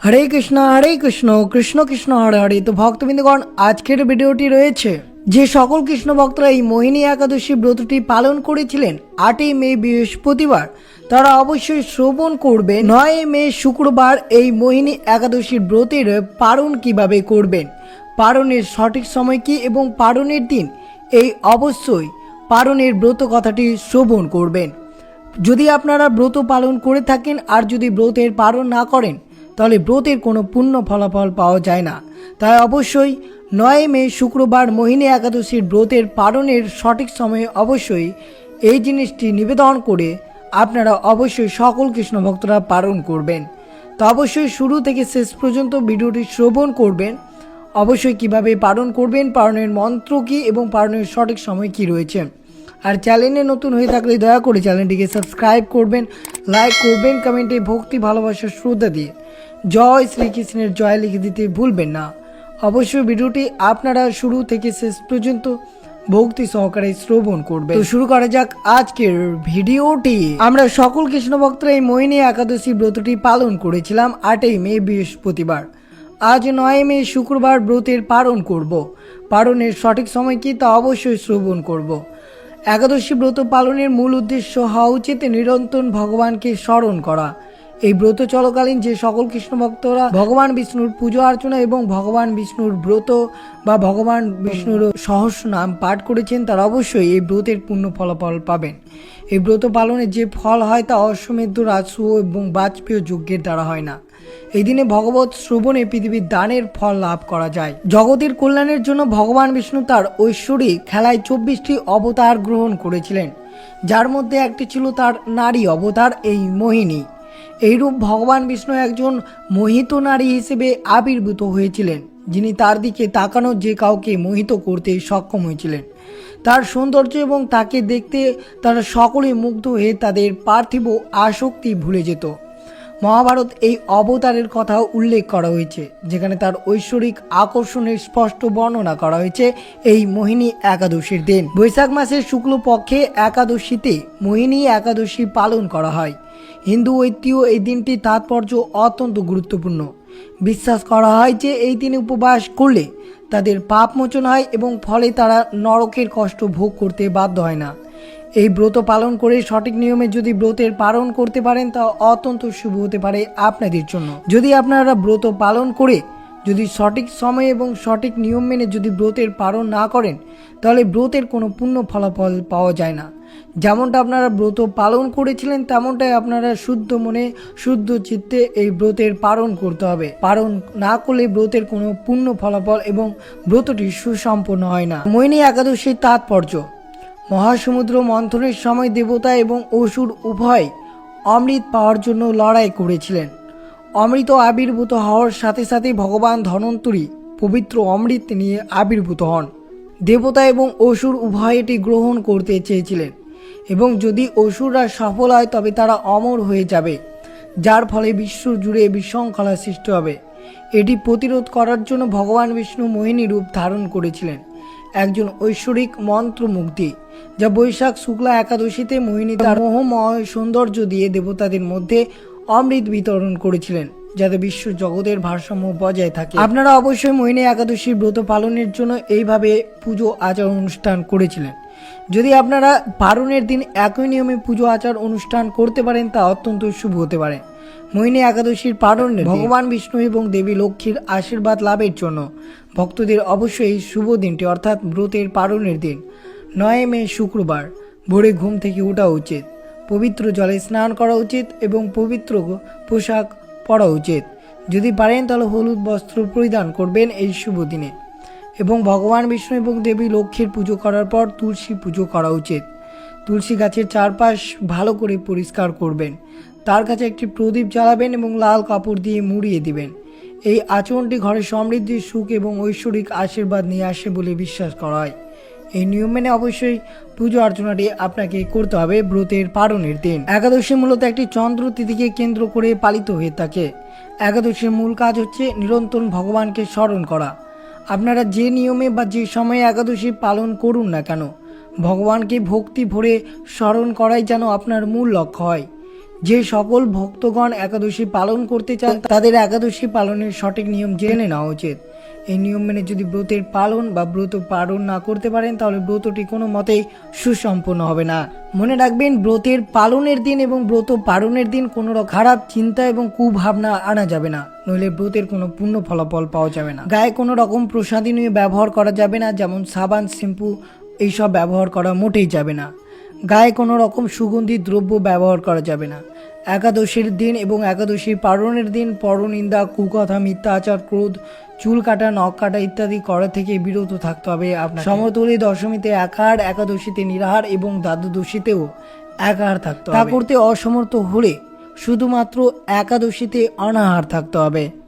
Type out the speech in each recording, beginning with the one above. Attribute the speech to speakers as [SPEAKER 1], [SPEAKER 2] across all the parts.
[SPEAKER 1] হরে কৃষ্ণ হরে কৃষ্ণ কৃষ্ণ কৃষ্ণ, হরে হরে। তো ভক্তবৃন্দগণ, আজকের ভিডিওটি রয়েছে যে সকল কৃষ্ণ ভক্তরা এই মোহিনী একাদশী ব্রতটি পালন করেছিলেন আটই মে বৃহস্পতিবার। তারা অবশ্যই শ্রবণ করবে নয় মে শুক্রবার এই মোহিনী একাদশীর ব্রতের পালন কীভাবে করবেন? পালনের সঠিক সময় কি এবং পালনের দিন? এই অবশ্যই পালনের ব্রত কথাটি শ্রবণ করবেন। যদি আপনারা ব্রত পালন করে থাকেন আর যদি ব্রতের পালন না করেন তাহলে ব্রতের কোনো পূর্ণ ফলাফল পাওয়া যায় না। তাই অবশ্যই নয় মে শুক্রবার মোহিনী একাদশীর ব্রতের পালনের সঠিক সময়ে অবশ্যই এই জিনিসটি নিবেদন করে আপনারা অবশ্যই সকল কৃষ্ণ ভক্তরা পালন করবেন। তো অবশ্যই শুরু থেকে শেষ পর্যন্ত ভিডিওটি শ্রবণ করবেন। অবশ্যই কীভাবে পালন করবেন, পালনের মন্ত্র কী এবং পালনের সঠিক সময় কি রয়েছে। আর চ্যানেলে নতুন হয়ে থাকলে দয়া করে চ্যানেলটিকে সাবস্ক্রাইব করবেন, লাইক করবেন, কমেন্টে ভক্তি, ভালোবাসার শ্রদ্ধা দিয়ে। জয় শ্রীকৃষ্ণের জয় লিখে দিতে ভুলবেন না। অবশ্যই ভিডিওটি আপনারা শুরু থেকে শেষ পর্যন্ত ভক্তি সহকারে শ্রবণ করবেন। তো শুরু করা যাক আজকের ভিডিওটি। আমরা সকল কৃষ্ণ ভক্তরা এই মোহিনী একাদশী ব্রতটি পালন করেছিলাম আটই মে বৃহস্পতিবার। আজ নয় মে শুক্রবার ব্রতের পালন করব। পালনের সঠিক সময় কি তা অবশ্যই শ্রবণ করব। একাদশী ব্রত পালনের মূল উদ্দেশ্য হওয়া উচিত নিরন্তর ভগবানকে স্মরণ করা। এই ব্রত চলকালীন যে সকল কৃষ্ণ ভক্তরা ভগবান বিষ্ণুর পুজো অর্চনা এবং ভগবান বিষ্ণুর ব্রত বা ভগবান বিষ্ণুর সহস্র নাম পাঠ করেছেন, তারা অবশ্যই এই ব্রতের পূর্ণ ফলাফল পাবেন। এই ব্রত পালনের যে ফল হয় তা অশ্বমেধ, রাজসু এবং বাজপেয় যজ্ঞের দ্বারা হয় না। এই দিনে ভগবত শ্রবণে পৃথিবীর দানের ফল লাভ করা যায়। জগতের কল্যাণের জন্য ভগবান বিষ্ণু তার ঐশ্বরী খেলায় চব্বিশটি অবতার গ্রহণ করেছিলেন। যার মধ্যে একটি ছিল তার নারী অবতার, এই মোহিনী। এইরূপ ভগবান বিষ্ণু একজন মোহিত নারী হিসেবে আবির্ভূত হয়েছিলেন, যিনি তার দিকে তাকানো যে কাউকে মোহিত করতে সক্ষম হয়েছিলেন। তার সৌন্দর্য এবং তাকে দেখতে তারা সকলে মুগ্ধ হয়ে তাদের পার্থিব আসক্তি ভুলে যেত। মহাভারত এই অবতারের কথা উল্লেখ করা হয়েছে, যেখানে তার ঐশ্বরিক আকর্ষণের স্পষ্ট বর্ণনা করা হয়েছে এই মোহিনী একাদশীর দিন। বৈশাখ মাসের শুক্লপক্ষে একাদশীতে মোহিনী একাদশী পালন করা হয়। হিন্দু ঐতিহ্য এই দিনটির তাৎপর্য অত্যন্ত গুরুত্বপূর্ণ। বিশ্বাস করা হয় যে এই দিনে উপবাস করলে তাদের পাপ মোচন হয় এবং ফলে তারা নরকের কষ্ট ভোগ করতে বাধ্য হয় না। এই ব্রত পালন করে সঠিক নিয়মে যদি ব্রতের পালন করতে পারেন, তা অত্যন্ত শুভ হতে পারে আপনাদের জন্য। যদি আপনারা ব্রত পালন করে যদি সঠিক সময় এবং সঠিক নিয়ম মেনে যদি ব্রতের পালন না করেন, তাহলে ব্রতের কোনো পূর্ণ ফলাফল পাওয়া যায় না। যেমনটা আপনারা ব্রত পালন করেছিলেন, তেমনটাই আপনারা শুদ্ধ মনে, শুদ্ধ চিত্তে এই ব্রতের পালন করতে হবে। পালন না করলে ব্রতের কোনো পূর্ণ ফলাফল এবং ব্রতটি সুসম্পন্ন হয় না। মোহিনী একাদশীর তাৎপর্য মহাসমুদ্র মন্থনের সময় দেবতা এবং অসুর উভয় অমৃত পাওয়ার জন্য লড়াই করেছিলেন। অমৃত আবির্ভূত হওয়ার সাথে সাথে ভগবান ধনন্তরী পবিত্র অমৃত নিয়ে আবির্ভূত হন। দেবতা এবং অসুর উভয় এটি গ্রহণ করতে চেয়েছিলেন এবং যদি অসুররা সফল হয় তবে তারা অমর হয়ে যাবে, যার ফলে বিশ্ব জুড়ে বিশৃঙ্খলা সৃষ্টি হবে। এটি প্রতিরোধ করার জন্য ভগবান বিষ্ণু মোহিনী রূপ ধারণ করেছিলেন। একজন ঐশ্বরিক মন্ত্রমুগ্ধি, যা বৈশাখ শুক্লা একাদশীতে মোহিনী তার মোহময় সৌন্দর্য দিয়ে দেবতাদের মধ্যে অমৃত বিতরণ করেছিলেন, যাতে বিশ্ব জগতের ভারসাম্য বজায় থাকে। আপনারা অবশ্যই মোহিনী একাদশীর ব্রত পালনের জন্য এইভাবে পুজো আচার অনুষ্ঠান করেছিলেন। যদি আপনারা পালনের দিন একই নিয়মে পুজো আচার অনুষ্ঠান করতে পারেন, তা অত্যন্ত শুভ হতে পারে। মোহিনী একাদশীর পালনের ভগবান বিষ্ণু এবং দেবী লক্ষ্মীর আশীর্বাদ লাভের জন্য ভক্তদের অবশ্যই শুভ দিনটি, অর্থাৎ ব্রতের পালনের দিন। নয় মে শুক্রবার, ভোরে ঘুম থেকে ওঠা উচিত। পবিত্র জলে স্নান করা উচিত এবং পবিত্র পোশাক পরা উচিত। যদি পারেন তাহলে হলুদ বস্ত্র পরিধান করবেন এই শুভ দিনে। এবং ভগবান বিষ্ণু এবং দেবী লক্ষ্মীর পুজো করার পর তুলসী পুজো করা উচিত। তুলসী গাছের চারপাশ ভালো করে পরিষ্কার করবেন। তার কাছে একটি প্রদীপ জ্বালাবেন এবং লাল কাপড় দিয়ে মুড়িয়ে দিবেন। এই আচরণটি ঘরে সমৃদ্ধি, সুখ এবং ঐশ্বরিক আশীর্বাদ নিয়ে আসে বলে বিশ্বাস করা হয়। এই নিয়ম মেনে অবশ্যই পুজো অর্চনাটি আপনাকে করতে হবে ব্রতের পালনের দিন। একাদশী মূলত একটি চন্দ্র তিথিকে কেন্দ্র করে পালিত হয়ে থাকে। একাদশীর মূল কাজ হচ্ছে নিরন্তর ভগবানকে স্মরণ করা। আপনারা যে নিয়মে বা যে সময়ে একাদশী পালন করুন না কেন, ভগবানকে ভক্তি ভরে স্মরণ করাই যেন আপনার মূল লক্ষ্য হয়। যে সকল ভক্তগণ একাদশী পালন করতে চান, তাদের একাদশী পালনের সঠিক নিয়ম জেনে নেওয়া উচিত। এই নিয়ম মেনে যদি ব্রতের পালন বা ব্রত পালন না করতে পারেন, তাহলে ব্রতটি কোনো মতেই সুসম্পন্ন হবে না। মনে রাখবেন, ব্রতের পালনের দিন এবং ব্রত পালনের দিন কোনো খারাপ চিন্তা এবং কুভাবনা আনা যাবে না। নইলে ব্রতের কোনো পূর্ণ ফলাফল পাওয়া যাবে না। গায়ে কোনো রকম প্রসাদনীয় ব্যবহার করা যাবে না, যেমন সাবান, শ্যাম্পু, এইসব ব্যবহার করা মোটেই যাবে না। গায়ে কোনো রকম সুগন্ধি দ্রব্য ব্যবহার করা যাবে না। একাদশীর দিন এবং একাদশীর পালনের দিন পরনিন্দা, কুকথা, মিথ্যাচার, ক্রোধ, চুল কাটা, নখ কাটা ইত্যাদি করা থেকে বিরত থাকতে হবে আপনার সমতলী দশমীতে একার, একাদশীতে নিরাহার এবং দ্বাদশীতেও একাহার থাকতে তা করতে অসমর্থ হলে শুধুমাত্র একাদশীতে অনাহার থাকতে হবে।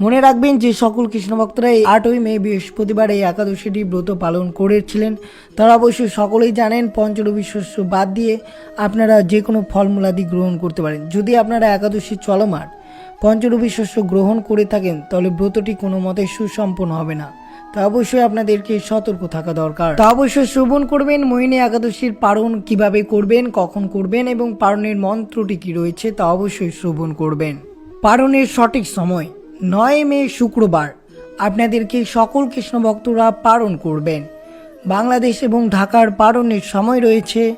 [SPEAKER 1] মনে রাখবেন যে সকল কৃষ্ণ ভক্তরা এই আটই মে বৃহস্পতিবার এই একাদশীটি ব্রত পালন করেছিলেন। তারা অবশ্যই সকলেই জানেন পঞ্চরবি শস্য বাদ দিয়ে আপনারা যে কোনো ফলমূলাদি গ্রহণ করতে পারেন। যদি আপনারা একাদশী চলমান পঞ্চরবি শস্য গ্রহণ করে থাকেন, তাহলে ব্রতটি কোনো মতে সুসম্পন্ন হবে না। তা অবশ্যই আপনাদেরকে সতর্ক থাকা দরকার। তা অবশ্যই শ্রবণ করবেন, মোহিনী একাদশীর পালন কীভাবে করবেন, কখন করবেন এবং পালনের মন্ত্রটি কি রয়েছে তা অবশ্যই শ্রবণ করবেন। পালনের সঠিক সময় নয় মে শুক্রবার আপনাদেরকে সকল কৃষ্ণ ভক্তরা পালন করবেন। বাংলাদেশ এবং ঢাকার পালনের সময় রয়েছে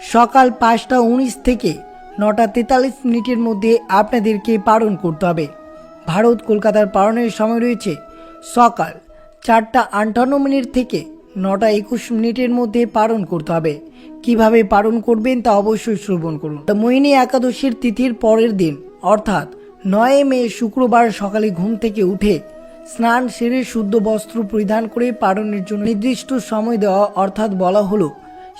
[SPEAKER 1] সকাল পাঁচটা উনিশ থেকে নটা তেতাল্লিশ মিনিটের মধ্যে আপনাদেরকে পালন করতে হবে। ভারত কলকাতার পালনের সময় রয়েছে সকাল চারটা আটান্ন মিনিট থেকে নটা একুশ মিনিটের মধ্যে পালন করতে হবে। কীভাবে পালন করবেন তা অবশ্যই শ্রবণ করুন। মোহিনী একাদশীর তিথির পরের দিন, অর্থাৎ নয় মে শুক্রবার সকালে ঘুম থেকে উঠে স্নান সেরে শুদ্ধ বস্ত্র পরিধান করে পালনের জন্য নির্দিষ্ট সময় দেওয়া অর্থাৎ বলা হলো,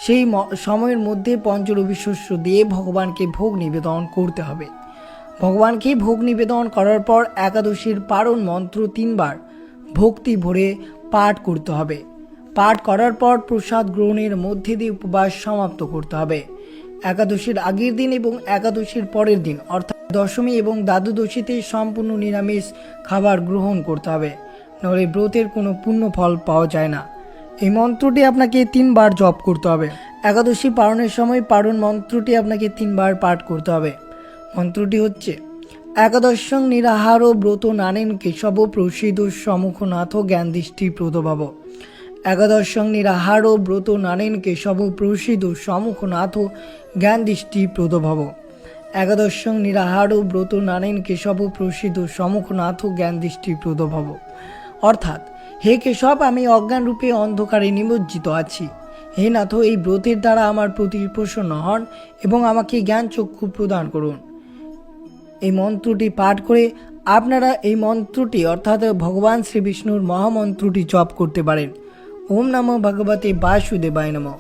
[SPEAKER 1] সেই সময়ের মধ্যে পঞ্চরবি শস্য দিয়ে ভগবানকে ভোগ নিবেদন করতে হবে। ভগবানকে ভোগ নিবেদন করার পর একাদশীর পারণ মন্ত্র তিনবার ভক্তি ভরে পাঠ করতে হবে। পাঠ করার পর প্রসাদ গ্রহণের মধ্যে দিয়ে উপবাস সমাপ্ত করতে হবে। একাদশীর আগের দিন এবং একাদশীর পরের দিন, অর্থাৎ দশমী এবং দ্বাদশীতে সম্পূর্ণ নিরামিষ খাবার গ্রহণ করতে হবে। নাহলে ব্রতের কোনো পূর্ণ ফল পাওয়া যায় না। এই মন্ত্রটি আপনাকে তিনবার জপ করতে হবে। একাদশী পালনের সময় পারণ মন্ত্রটি আপনাকে তিনবার পাঠ করতে হবে। মন্ত্রটি হচ্ছে, একাদশং নিরাহার ও ব্রত নানেন কেশব প্রসিদ্ধ সমুখনাথ জ্ঞান দৃষ্টি প্রদভাব। একাদশং নিরাহার ও ব্রত নানেন কেশব প্রসিদ্ধ সমুখনাথ জ্ঞান দৃষ্টি প্রদভাব। একাদশং নিরাহার ব্রত নানেন কেশব প্রসিদ্ধ সমুখ সমুখনাথ জ্ঞান দৃষ্টি প্রদভাব। অর্থাৎ, হে কেশব, আমি অজ্ঞান রূপে অন্ধকারে নিমজ্জিত আছি। হে নাথ, এই ব্রতের দ্বারা আমার প্রতি প্রসন্ন হন এবং আমাকে জ্ঞান চক্ষু প্রদান করুন। এই মন্ত্রটি পাঠ করে আপনারা এই মন্ত্রটি, অর্থাৎ ভগবান শ্রী বিষ্ণুর মহামন্ত্রটি জপ করতে পারেন। ওম নমো ভগবতে বাসুদেবায় নম।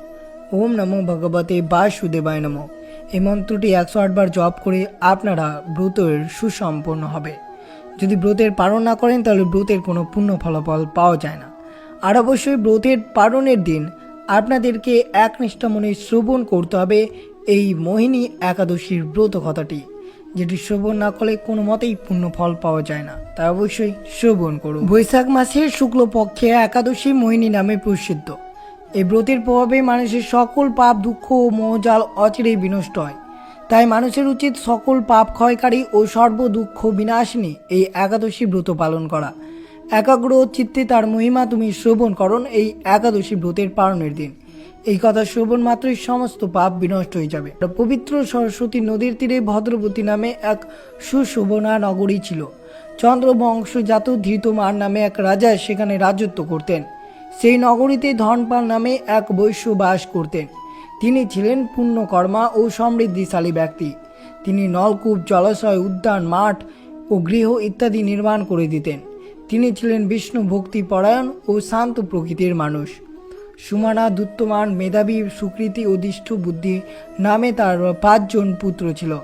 [SPEAKER 1] ওম নমো ভগবতে বাসুদেবায় নম। এই মন্ত্রটি একশো আটবার জপ করে আপনারা ব্রতের সুসম্পন্ন হবে। যদি ব্রতের পালন না করেন, তাহলে ব্রতের কোনো পূর্ণ ফলাফল পাওয়া যায় না। আর অবশ্যই ব্রতের পালনের দিন আপনাদেরকে একনিষ্ঠ মনে শ্রবণ করতে হবে এই মোহিনী একাদশীর ব্রত কথাটি, যেটি শ্রবণ না করলে কোনো মতেই পূর্ণ ফল পাওয়া যায় না। তাই অবশ্যই শ্রবণ করুন। বৈশাখ মাসের শুক্লপক্ষে একাদশী মোহিনী নামে প্রসিদ্ধ। এই ব্রতের প্রভাবে মানুষের সকল পাপ, দুঃখ ও মোহজাল অচিরেই বিনষ্ট হয়। তাই মানুষের উচিত সকল পাপ ক্ষয়কারী ও সর্ব দুঃখ বিনাশিনী এই একাদশী ব্রত পালন করা। একাগ্র চিত্তে তার মহিমা তুমি শ্রবণ করণ এই একাদশী ব্রতের পালনের দিন। এই কথা শ্রবণ মাত্রই সমস্ত পাপ বিনষ্ট হয়ে যাবে। পবিত্র সরস্বতী নদীর তীরে ভদ্রবতী নামে এক সুশোভনা নগরী ছিল। চন্দ্রবংশজাত ধৃতমার নামে এক রাজা সেখানে রাজত্ব করতেন। সেই নগরীতে ধনপাল নামে এক বৈশ্য বাস করতেন। তিনি ছিলেন পুণ্যকর্মা ও সমৃদ্ধিশালী ব্যক্তি। তিনি নলকূপ, জলাশয়, উদ্যান, মাঠ ও গৃহ ইত্যাদি নির্মাণ করে দিতেন। তিনি ছিলেন বিষ্ণু ভক্তি পরায়ণ ও শান্ত প্রকৃতির মানুষ। সুমানা দুত্তমান মেধাবী সুকৃতি ও বুদ্ধি নামে তার পাঁচজন পুত্র ছিল।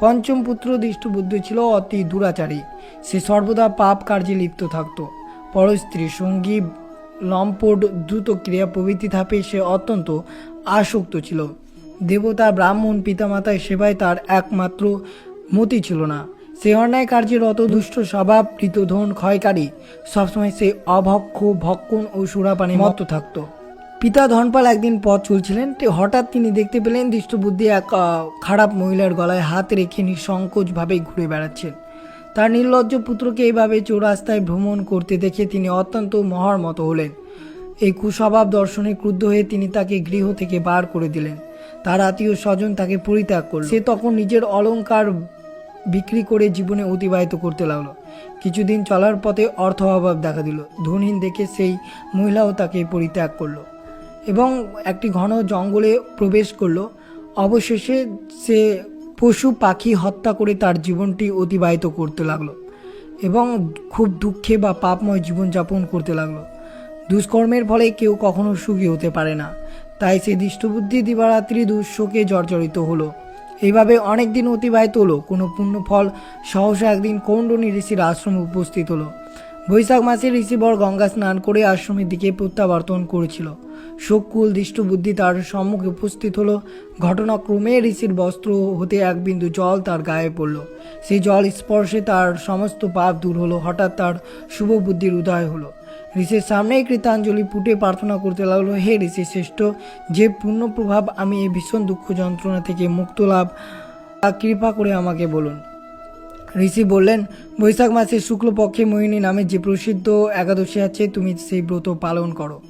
[SPEAKER 1] পঞ্চম পুত্র দৃষ্ট বুদ্ধি ছিল অতি দুরাচারী। সে সর্বদা পাপ কার্যে লিপ্ত থাকত। পরস্ত্রী সঙ্গী লম্পট দ্রুত ক্রিয়া প্রভৃতি ধাপে সে অত্যন্ত আসক্ত ছিল। দেবতা ব্রাহ্মণ পিতামাতার সেবায় তার একমাত্র মতি ছিল না। সে অন্যায় কার্যের অত দুষ্ট স্বভাব, কৃতধন, ক্ষয়কারী। সবসময় সে অভক্ষ, ভক্ষণ ও সুরাপানে মত্ত থাকত। পিতা ধনপাল একদিন পথ চলছিলেন হঠাৎ তিনি দেখতে পেলেন, দৃষ্টবুদ্ধি এক খারাপ মহিলার গলায় হাত রেখে নিঃসংকোচভাবে ঘুরে বেড়াচ্ছেন। তার নির্লজ্জ পুত্রকে এইভাবে চৌরাস্তায় ভ্রমণ করতে দেখে তিনি অত্যন্ত মহার মতো হলেন। এই কুস্বভাব দর্শনে ক্রুদ্ধ হয়ে তিনি তাকে গৃহ থেকে বার করে দিলেন। তার আত্মীয় স্বজন তাকে পরিত্যাগ করল। সে তখন নিজের অলংকার বিক্রি করে জীবনে অতিবাহিত করতে লাগল। কিছুদিন চলার পথে অর্থ অভাব দেখা দিল। ধনহীন দেখে সেই মহিলাও তাকে পরিত্যাগ করল এবং একটি ঘন জঙ্গলে প্রবেশ করল। অবশেষে সে পশু পাখি হত্যা করে তার জীবনটি অতিবাহিত করতে লাগল এবং খুব দুঃখে বা পাপময় জীবনযাপন করতে লাগল। দুষ্কর্মের ফলে কেউ কখনো সুখী হতে পারে না। তাই সে দৃষ্টবুদ্ধি দিবারাত্রি দুঃশোকে জর্জরিত হলো। এইভাবে অনেক দিন অতিবাহিত হলো। কোনো পুণ্য ফল সহসা একদিন কৌণ্ডনী ঋষির আশ্রমে উপস্থিত হলো। বৈশাখ মাসে ঋষিবর গঙ্গা স্নান করে আশ্রমের দিকে প্রত্যাবর্তন করেছিল। শোককুল, দৃষ্টবুদ্ধি তার সম্মুখে উপস্থিত হলো। ঘটনাক্রমে ঋষির বস্ত্র হতে এক বিন্দু জল তার গায়ে পড়ল। সেই জল স্পর্শে তার সমস্ত পাপ দূর হলো, হঠাৎ তার শুভ বুদ্ধির উদয় হলো। ঋষির সামনেই কৃতাঞ্জলি পুটে প্রার্থনা করতে লাগল, হে ঋষি শ্রেষ্ঠ, যে পূর্ণ প্রভাব আমি এই ভীষণ দুঃখ যন্ত্রণা থেকে মুক্ত লাভ কৃপা করে আমাকে বলুন। ঋষি বললেন, বৈশাখ মাসের শুক্লপক্ষে মোহিনী নামে যে প্রসিদ্ধ একাদশী আছে, তুমি সেই ব্রত পালন করো।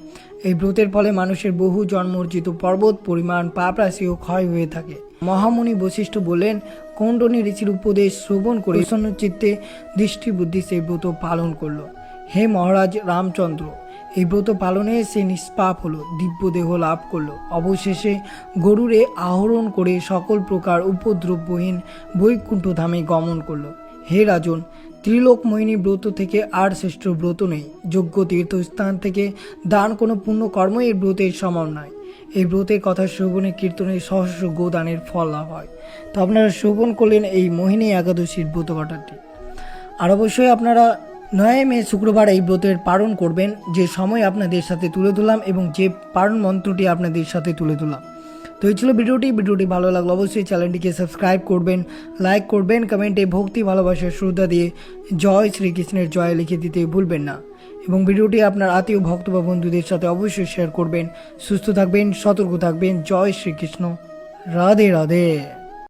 [SPEAKER 1] এই ব্রতের ফলে মানুষের বহু জন্মর্জিত পর্বত, পরিমাণ, পাপ রাশিও ক্ষয় হয়ে থাকে। মহামুনি বশিষ্ঠ বললেন কৌণ্ডনী ঋষির উপদেশ শ্রবণ করে প্রসন্ন চিত্তে দৃষ্টি বুদ্ধি সেই ব্রত পালন করল। হে মহারাজ রামচন্দ্র এই ব্রত পালনে সে নিষ্পাপ হলো, দিব্য দেহ লাভ করল। অবশেষে গরুরে আহরণ করে সকল প্রকার উপদ্রবহীন বৈকুণ্ঠ ধামে গমন করল। হে রাজন, ত্রিলোকময়িনী ব্রত থেকে আর শ্রেষ্ঠ ব্রত নেই। যোগ্য তীর্থস্থান থেকে দান কোনো পুণ্য কর্ম এই ব্রতের সমান নয়। এই ব্রতের কথা শ্রবণে কীর্তনে সহস্র গোদানের ফল লাভ হয়। তো আপনারা শ্রবণ করলেন এই মোহিনী একাদশীর ব্রত কথাটি আর অবশ্যই আপনারা নয় মে শুক্রবার এই ব্রতের পালন করবেন। যে সময় আপনাদের সাথে তুলে ধরলাম এবং যে পালন মন্ত্রটি আপনাদের সাথে তুলে ধরলাম। তো এই ছিল ভিডিওটি। ভিডিওটি ভালো লাগল অবশ্যই চ্যানেলটিকে সাবস্ক্রাইব করবেন, লাইক করবেন, কমেন্টে ভক্তি ভালোবাসার শ্রদ্ধা দিয়ে জয় শ্রীকৃষ্ণের জয় লিখে দিতে ভুলবেন না। এবং ভিডিওটি আপনার আত্মীয়, ভক্ত বা বন্ধুদের সাথে অবশ্যই শেয়ার করবেন। সুস্থ থাকবেন, সতর্ক থাকবেন। জয় শ্রীকৃষ্ণ। রাধে রাধে।